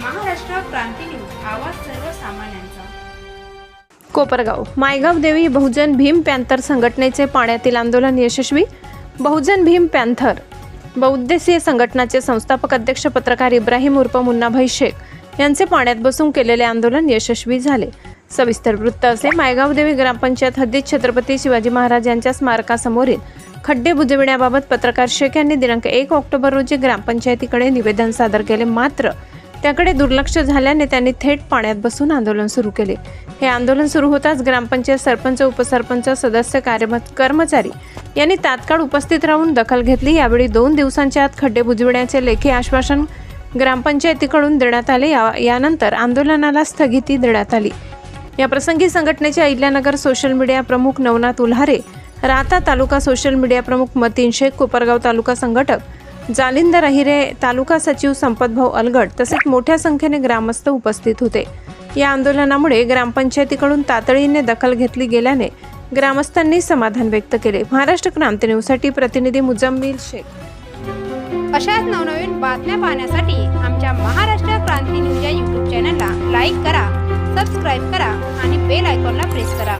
Maharashtra Kranti news आवाज सर्वसामान्यांचा. कोपरगाव. मायगाव देवी बहुजन भीम पॅन्थर संघटनेचे पाण्यातील आंदोलन यशस्वी. बहुजन भीम पॅन्थर बहुद्देशीय संघटनाचे संस्थापक अध्यक्ष पत्रकार इब्राहिम उर्फ मुन्नाभाई शेख यांचे पाण्यात बसून केलेले आंदोलन यशस्वी झाले. सविस्तर वृत्त असे मायगाव देवी ग्रामपंचायत हद्दीत छत्रपती शिवाजी महाराज यांच्या स्मारकासमोरील खड्डे बुजविण्याबाबत पत्रकार शेख यांनी दिनांक एक ऑक्टोबर रोजी ग्रामपंचायतीकडे निवेदन सादर केले. मात्र त्याकडे दुर्लक्ष झाल्याने त्यांनी थेट पाण्यात बसून आंदोलन सुरू केले. हे आंदोलन सुरू होताच ग्रामपंचायत सरपंच उपसरपंच सदस्य कार्य कर्मचारी यांनी तात्काळ उपस्थित राहून दखल घेतली. यावेळी दोन दिवसांच्या आत खड्डे बुजविण्याचे लेखी आश्वासन ग्रामपंचायतीकडून देण्यात आले. या- यानंतर आंदोलनाला स्थगिती देण्यात आली. या प्रसंगी संघटनेचे अहिल्यानगर सोशल मीडिया प्रमुख नवनाथ उल्हारे राहता तालुका सोशल मीडिया प्रमुख मतीन शेख कोपरगाव तालुका संघटक जालिंदर अहिरे तालुका सचिव संपतभाऊ अलगड तसेच मोठ्या संख्येने ग्रामस्थ उपस्थित होते. या आंदोलनामुळे ग्रामपंचायतीकडून तातडीने दखल घेतली गेल्याने ग्रामस्थांनी समाधान व्यक्त केले. महाराष्ट्र क्रांती न्यूजसाठी प्रतिनिधी मुजम्मिल शेख. अशाच नवनवीन बातम्या पाहण्यासाठी आमच्या महाराष्ट्र क्रांती न्यूज या यूट्यूब चॅनलला लाईक करा सबस्क्राईब करा आणि बेल आयकॉनला प्रेस करा.